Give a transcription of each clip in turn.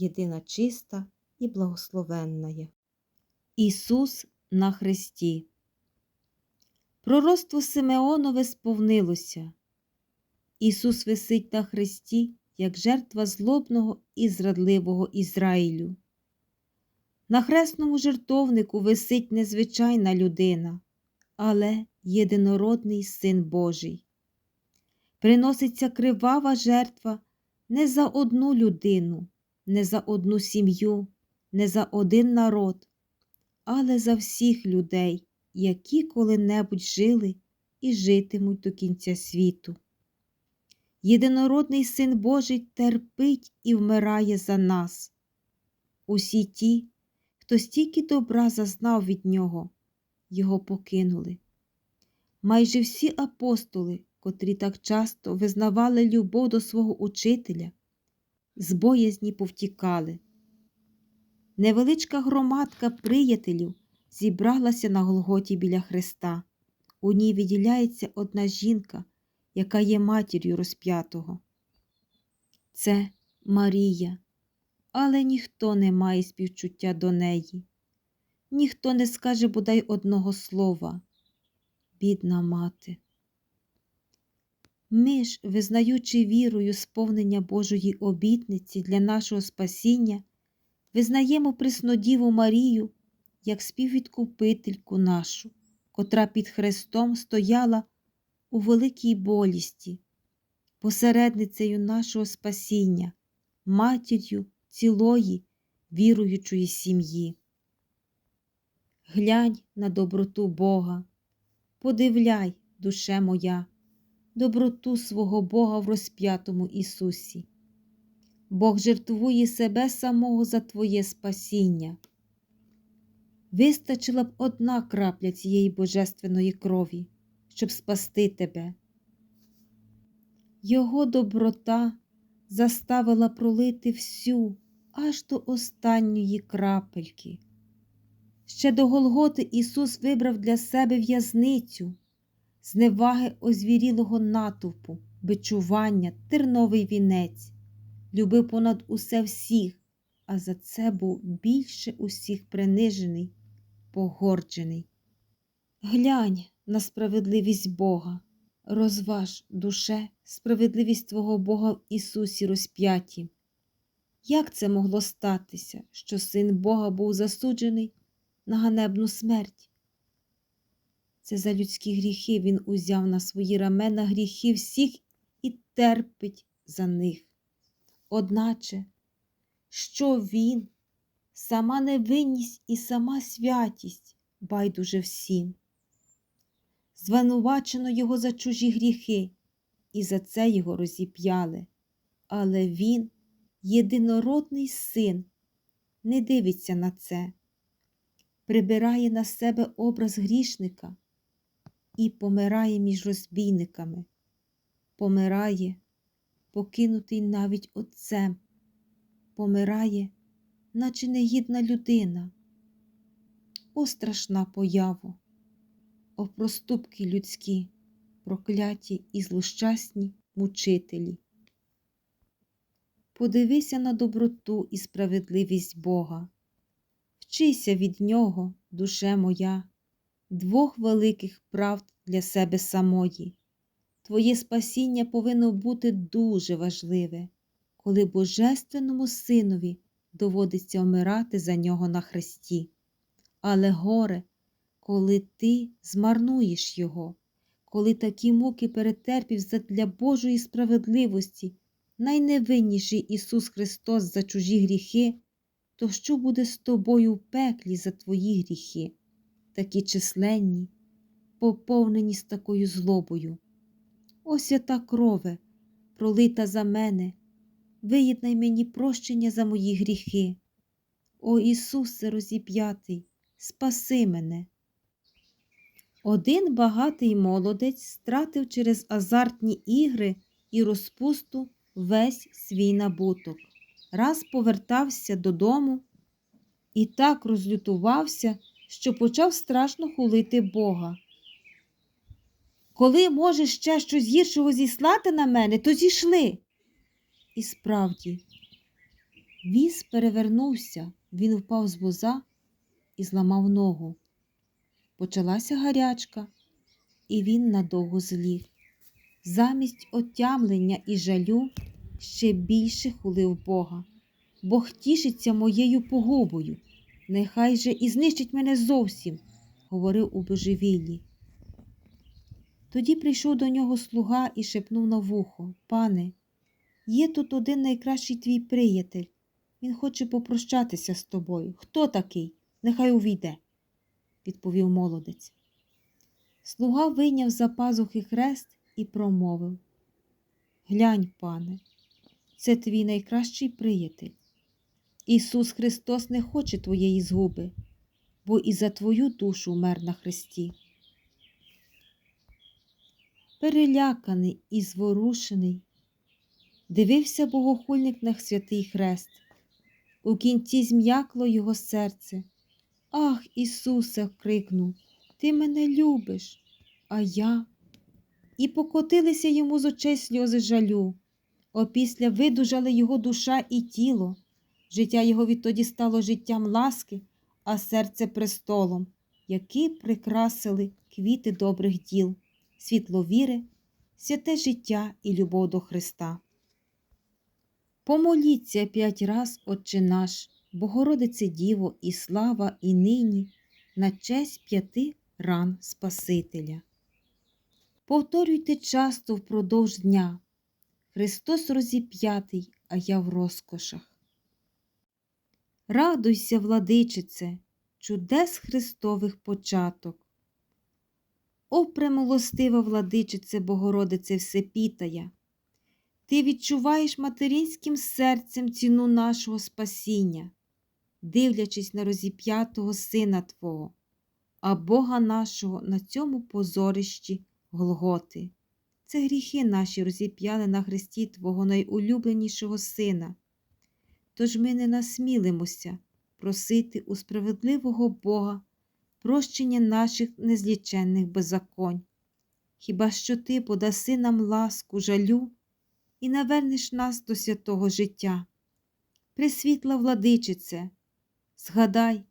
єдина чиста і благословенна. є. Ісус на Христі. Пророцтво Симеонове сповнилося. Ісус висить на Христі, як жертва злобного і зрадливого Ізраїлю. На хресному жертовнику висить незвичайна людина, але єдинородний Син Божий. Приноситься кривава жертва не за одну людину, не за одну сім'ю, не за один народ, але за всіх людей, які коли-небудь жили і житимуть до кінця світу. Єдинородний Син Божий терпить і вмирає за нас. Усі ті, хто стільки добра зазнав від нього, його покинули. Майже всі апостоли, котрі так часто визнавали любов до свого учителя, з боязні повтікали. Невеличка громадка приятелів зібралася на Голготі біля Христа. У ній відділяється одна жінка, яка є матір'ю розп'ятого. Це Марія, але ніхто не має співчуття до неї, ніхто не скаже бодай одного слова. Бідна мати. Ми ж, визнаючи вірою сповнення Божої обітниці для нашого спасіння, визнаємо Преснодіву Марію як співвідкупительку нашу, котра під Христом стояла у великій болісті, посередницею нашого спасіння, матір'ю цілої віруючої сім'ї. Глянь на доброту Бога, подивляй, душе моя, доброту свого Бога в розп'ятому Ісусі. Бог жертвує себе самого за Твоє спасіння. Вистачила б одна крапля цієї божественної крові, щоб спасти тебе. Його доброта заставила пролити всю аж до останньої крапельки. Ще до Голготи Ісус вибрав для себе в'язницю, зневаги озвірілого натовпу, бичування, терновий вінець, любив понад усе всіх, а за це був більше усіх принижений, погорджений. Глянь на справедливість Бога, розваж, душе, справедливість Твого Бога в Ісусі розп'яті. Як це могло статися, що син Бога був засуджений на ганебну смерть? Це за людські гріхи Він узяв на свої рамена гріхи всіх і терпить за них. Одначе, що Він, сама невинність і сама святість байдуже всім. Звинувачено його за чужі гріхи, і за це його розіп'яли. Але він, єдинородний син, не дивиться на це, прибирає на себе образ грішника і помирає між розбійниками, помирає, покинутий навіть отцем, помирає, наче негідна людина. О, страшна поява! О проступки людські, прокляті і злощасні мучителі. Подивися на доброту і справедливість Бога. Вчися від Нього, душе моя, двох великих правд для себе самої. Твоє спасіння повинно бути дуже важливе, коли Божественному Синові доводиться вмирати за нього на хресті. Але горе, коли ти змарнуєш Його, коли такі муки перетерпів задля Божої справедливості, найневинніший Ісус Христос за чужі гріхи, то що буде з тобою в пеклі за твої гріхи, такі численні, поповнені з такою злобою? О свята крове, пролита за мене, виєднай мені прощення за мої гріхи. О Ісусе розіп'ятий, спаси мене. Один багатий молодець стратив через азартні ігри і розпусту весь свій набуток. Раз повертався додому і так розлютувався, що почав страшно хулити Бога. Коли можеш ще щось гіршого зіслати на мене, то зійшли. І справді, віз перевернувся, він впав з воза і зламав ногу. Почалася гарячка, і він надовго зліг. Замість отямлення і жалю ще більше хулив Бога. Бог тішиться моєю погубою. Нехай же і знищить мене зовсім, говорив у божевіллі. Тоді прийшов до нього слуга і шепнув на вухо Пане, є тут один найкращий твій приятель. Він хоче попрощатися з тобою. Хто такий? Нехай увійде, відповів молодець. Слуга вийняв за пазухи хрест і промовив Глянь, пане, це твій найкращий приятель. Ісус Христос не хоче твоєї згуби, бо і за твою душу вмер на хресті. Переляканий і зворушений, дивився богохульник на святий хрест. У кінці зм'якло його серце. Ах, Ісусе, крикнув, Ти мене любиш, а я. І покотилися йому з очей сльози жалю. Опісля видужали його душа і тіло. Життя його відтоді стало життям ласки, а серце престолом, які прикрасили квіти добрих діл, світло віри, святе життя і любов до Христа. Помоліться п'ять раз, Отче наш, Богородице Діво, і слава, і нині, на честь п'яти ран Спасителя. Повторюйте часто впродовж дня. Христос розіп'ятий, а я в розкошах. Радуйся, владичице, чудес Христових початок. О, премилостива владичице, Богородице Всепітая! Ти відчуваєш материнським серцем ціну нашого спасіння, дивлячись на розіп'ятого Сина Твого, а Бога нашого на цьому позорищі Голготи. Це гріхи наші розіп'яли на хресті Твого найулюбленішого Сина. Тож ми не насмілимося просити у справедливого Бога прощення наших незліченних беззаконь. Хіба що Ти подаси нам ласку, жалю і навернеш нас до святого життя. Пресвітла владичице, згадай,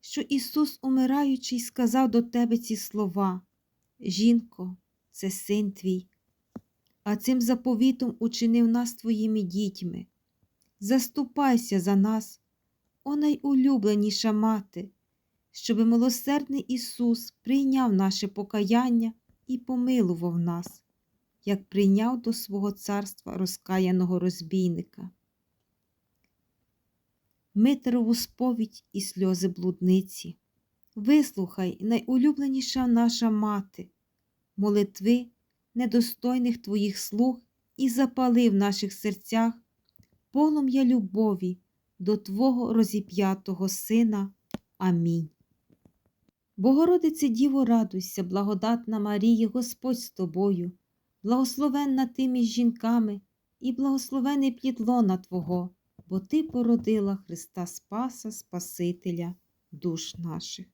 що Ісус, умираючий, сказав до тебе ці слова. Жінко, це син твій, а цим заповітом учинив нас твоїми дітьми. Заступайся за нас, о найулюбленіша мати, щоби милосердний Ісус прийняв наше покаяння і помилував нас, як прийняв до свого царства розкаяного розбійника. Митерову сповідь і сльози блудниці. Вислухай, найулюбленіша наша мати, молитви недостойних твоїх слуг і запали в наших серцях полум'я любові до Твого розіп'ятого Сина. Амінь. Богородице Діво, радуйся, благодатна Марія, Господь з тобою, благословенна ти між жінками і благословений плід лона Твого, бо Ти породила Христа Спаса, Спасителя душ наших.